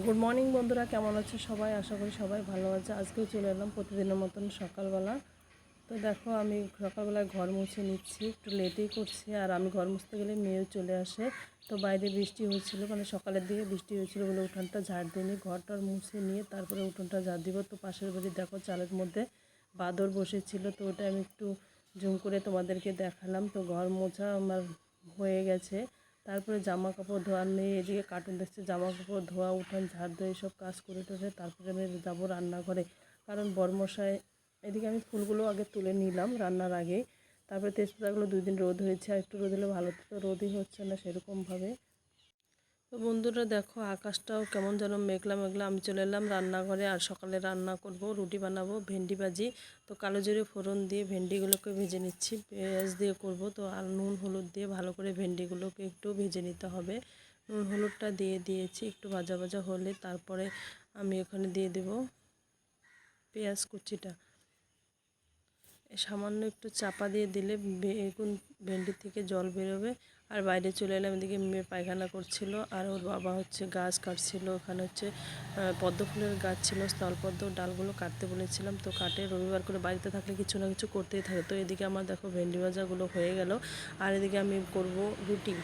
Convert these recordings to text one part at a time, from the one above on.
Good morning বন্ধুরা। কেমন আছে সবাই? আশা করি সবাই ভালো আছে। আজকেও চলে এলাম প্রতিদিনের মতন সকালবেলা। তো দেখো, আমি সকালবেলায় ঘর মুছে নিচ্ছি। একটু লেটেই করছি, আর আমি ঘর মুছতে গেলে মেয়েও চলে আসে। তো বাইরে বৃষ্টি হয়েছিল মানে সকালের দিকে বৃষ্টি হয়েছিল বলে উঠোনটা ঝাড় দিয়ে ঘরটার মুছে নিয়ে তারপরে উঠোনটা ঝাড় দিব। তো পাশের বাড়ি দেখো, চালের মধ্যে বাদর বসেছিল। তো ওটা আমি একটু জুম করে তোমাদেরকে দেখালাম। তো ঘর মোছা আমার হয়ে গেছে। তারপরে জামা কাপড় ধোয়ার নেই, এদিকে কার্টুন দেখছে জামা কাপড় ধোয়া, উঠান, ঝাড় ধোয়া সব কাজ করে টোরে তারপরে আমি যাব রান্নাঘরে। কারণ বরমশাই, এদিকে আমি ফুলগুলো আগে তুলে নিলাম রান্নার আগে তারপরে তেজপাতাগুলো দুই দিন রোদ হয়েছে, আর একটু রোদ হলে ভালো, তো রোদই হচ্ছে না সেরকমভাবে। তো বন্ধুরা দেখো, আকাশটাও কেমন যেন মেঘলা মেঘলা। আমি চলে এলাম রান্নাঘরে আর সকালে রান্না করব, রুটি বানাবো, ভেন্ডি ভাজি। তো কালো জিরে ফোড়ন দিয়ে ভেন্ডিগুলোকে ভেজে নিচ্ছি, পেঁয়াজ দিয়ে করব। তো আর নুন হলুদ দিয়ে ভালো করে ভেন্ডিগুলোকে একটু ভেজে নিতে হবে। নুন হলুদটা দিয়ে দিয়েছি, একটু ভাজা ভাজা হলে তারপরে আমি ওখানে দিয়ে দেব পেঁয়াজ কুচিটা। সামান্য একটু চাপা দিয়ে দিলে বেগুন ভেন্ডি থেকে জল বেরোবে। আর বাইরে চলে এলাম, এদিকে মেয়ে পায়খানা করছিল। আর ওর বাবা হচ্ছে গাছ কাটছিল, ওখানে হচ্ছে পদ্ম ফুলের গাছ ছিল, স্থলপদ্ম ডালগুলো কাটতে বলেছিলাম। তো কাটে, রবিবার করে বাড়িতে থাকলে কিছু না কিছু করতেই থাকে। তো এদিকে আমার দেখো ভেন্ডি ভাজাগুলো হয়ে গেল। আর এদিকে আমি করব রুটি।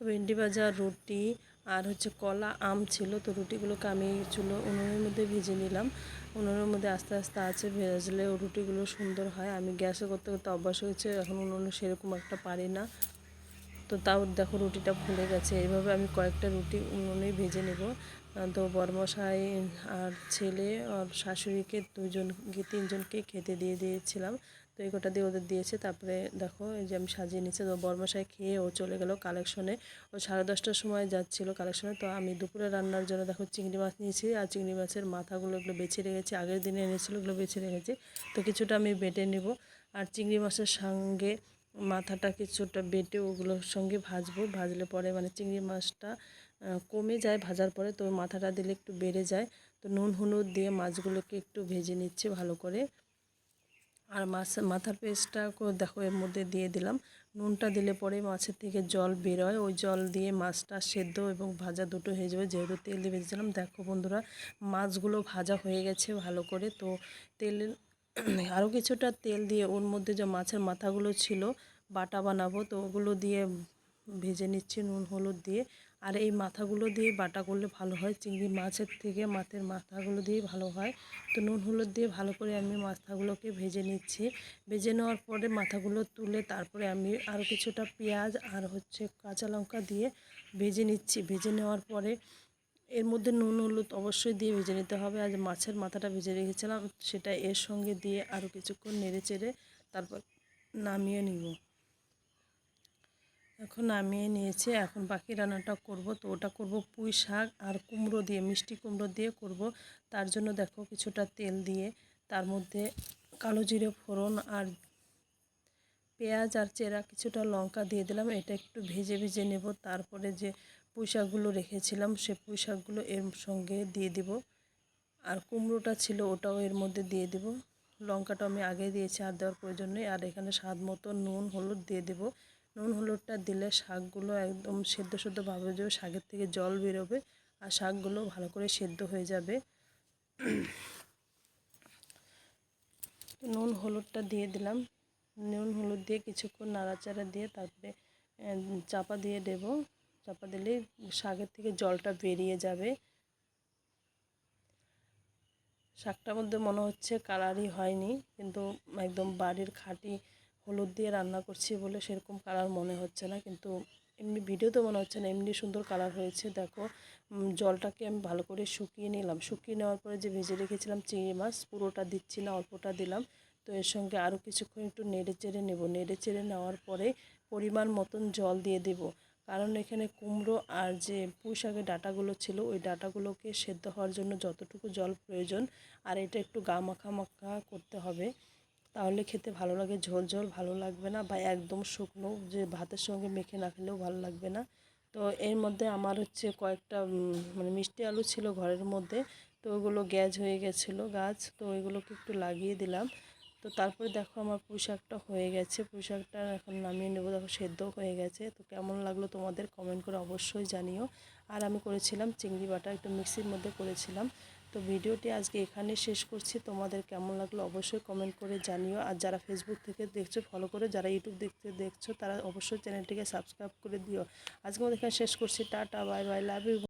ভেন্ডি ভাজা, রুটি আর হচ্ছে কলা, আম ছিল, তো রুটিগুলোকে আমি চুলো, উনুনের মধ্যে ভেজে নিলাম। উনুনের মধ্যে আস্তে আস্তে আছে ভেজলে রুটিগুলো সুন্দর হয়। আমি গ্যাসে করতে করতে অভ্যাস হয়েছে, এখন উনুনে সেরকম একটা পারি না। তো তাও দেখো রুটিটা ফুলে গেছে। এইভাবে আমি কয়েকটা রুটি উনুনে ভেজে নেব। তো বর্মশাই আর ছেলে আর শাশুড়িকে দুজনকে তিনজনকে খেতে দিয়ে দিয়েছিলাম। তো এই কটা দিয়ে ওদের দিয়েছে। তারপরে দেখো, এই যে আমি সাজিয়ে নিচ্ছি, তো বর্মশাই খেয়ে ও চলে গেল কালেকশনে ও সাড়ে দশটার সময় যাচ্ছিল কালেকশনে তো আমি দুপুরে রান্নার জন্য দেখো চিংড়ি মাছ নিয়েছি, আর চিংড়ি মাছের মাথাগুলো এগুলো বেছে রেখেছি, আগের দিনে এনেছিল ওগুলো বেছে রেখেছি। তো কিছুটা আমি বেটে নেব, আর চিংড়ি মাছের সঙ্গে মাথাটা কিছুটা বেটে ওগুলোর সঙ্গে ভাজবো। ভাজলে পরে মানে চিংড়ি মাছটা কমে যায়, ভাজার পরে তো মাথাটা দিলে একটু বেড়ে যায়। তো নুন, হলুদ দিয়ে মাছগুলোকে একটু ভেজে নিচ্ছে ভালো করে। আর মাছ মাথার পেস্টটা দেখো এর মধ্যে দিয়ে দিলাম। নুনটা দিলে পরে মাছের থেকে জল বেরোয়। ওই জল দিয়ে মাছটা সেদ্ধ এবং ভাজা দুটো হয়ে যাবে। যেহেতু তেল দিয়ে ভেজেছিলাম, দেখো বন্ধুরা, মাছগুলো ভাজা হয়ে গেছে ভালো করে। তো তেল আরও কিছুটা তেল দিয়ে ওর মধ্যে যে মাছের মাথাগুলো ছিল, বাটা বানাবো, তো ওগুলো দিয়ে ভেজে নিচ্ছি নুন, হলুদ দিয়ে। আর এই মাথাগুলো দিয়ে বাটা করলে ভালো হয়। চিংড়ি মাছের থেকে মাছের মাথাগুলো দিয়ে ভালো হয়। তো নুন, হলুদ দিয়ে ভালো করে আমি মাথাগুলোকে ভেজে নিচ্ছি। ভেজে নেওয়ার পরে মাথাগুলো তুলে তারপরে আমি আরও কিছুটা পেঁয়াজ আর হচ্ছে কাঁচা লঙ্কা দিয়ে ভেজে নিচ্ছি। ভেজে নেওয়ার পরে এর মধ্যে নুন, হলুদ অবশ্যই দিয়ে ভেজে নিতে হবে। আর মাছের মাথাটা ভেজে রেখেছিলাম, সেটা এর সঙ্গে দিয়ে আরও কিছুক্ষণ নেড়ে চেড়ে তারপর নামিয়ে নিব। এখন নামিয়ে নিয়েছি, এখন বাকি রান্নাটা করব। তো ওটা করব পুঁই শাক আর কুমড়ো দিয়ে, মিষ্টি কুমড়ো দিয়ে করব। তার জন্য দেখো কিছুটা তেল দিয়ে, তার মধ্যে কালো জিরে ফোড়ন আর পেঁয়াজ আর চেরা কিছুটা লঙ্কা দিয়ে দিলাম। এটা একটু ভেজে ভেজে নেব। তারপরে যে পুঁই শাকগুলো রেখেছিলাম, সে পুঁই শাকগুলো এর সঙ্গে দিয়ে দিব। আর কুমড়োটা ছিল ওটাও এর মধ্যে দিয়ে দিব। লঙ্কাটা আমি আগে দিয়েছি, আর দেওয়ার প্রয়োজন নেই। আর এখানে স্বাদ মতো নুন, হলুদ দিয়ে দেবো। নুন হলুদটা দিলে শাকগুলো একদম সেদ্ধ সেদ্ধ ভাবে যাবে শাকের থেকে জল বেরোবে আর শাকগুলো ভালো করে সেদ্ধ হয়ে যাবে। নুন হলুদটা দিয়ে দিলাম। নুন হলুদ দিয়ে কিছুক্ষণ নাড়াচাড়া দিয়ে তারপরে চাপা দিয়ে দেব। চাপা দিলেই শাকের থেকে জলটা বেরিয়ে যাবে। শাকটার মধ্যে মনে হচ্ছে কালারই হয়নি, কিন্তু একদম বাড়ির খাঁটি হলুদ দিয়ে রান্না করছি বলে সেরকম কালার মনে হচ্ছে না। কিন্তু এমনি ভিডিওতে মনে হচ্ছে না, এমনি সুন্দর কালার হয়েছে। দেখো জলটাকে আমি ভালো করে শুকিয়ে নিলাম। শুকিয়ে নেওয়ার পরে যে ভেজে রেখেছিলাম চিংড়ি মাছ, পুরোটা দিচ্ছি না, অল্পটা দিলাম। তো এর সঙ্গে আরও কিছুক্ষণ একটু নেড়ে চেড়ে নেব। নেড়ে চেড়ে নেওয়ার পরে পরিমাণ মতন জল দিয়ে দেব। কারণ এখানে কুমড়ো আর যে পুঁই শাকের ডাটাগুলো ছিল, ওই ডাটাগুলোকে সেদ্ধ হওয়ার জন্য যতটুকু জল প্রয়োজন, আর এটা একটু গা মাখা মাখা করতে হবে। তাহলে খেতে ভালো লাগে, ঝোল ঝোল ভালো লাগবে না বা একদম শুকনো যে ভাতের সঙ্গে মেখে না খেলেও ভালো লাগবে না। তো এর মধ্যে আমার হচ্ছে কয়েকটা মানে মিষ্টি আলু ছিল ঘরের মধ্যে, তো ওগুলো গ্যাস হয়ে গেছিল গাছ, তো ওইগুলোকে একটু লাগিয়ে দিলাম। তো তারপরে দেখো আমার পোশাকটা হয়ে গেছে পোশাকটা এখন নামিয়ে নেব, দেখো সেদ্ধ হয়ে গেছে। তো কেমন লাগল তোমাদের কমেন্ট করে অবশ্যই জানিও। আর আমি করেছিলাম চিংড়ি বাটা, একটু মিক্সির মধ্যে করেছিলাম। তো ভিডিওটি আজকে এখানে শেষ করছি। তোমাদের কেমন লাগল অবশ্যই কমেন্ট করে জানিও। আর যারা ফেসবুক থেকে দেখছ ফলো করে। যারা ইউটিউব দেখতে দেখছ, তারা অবশ্যই চ্যানেলটিকে সাবস্ক্রাইব করে দিও। আজকে আমাদের এখানে শেষ করছি। Tata bye bye love you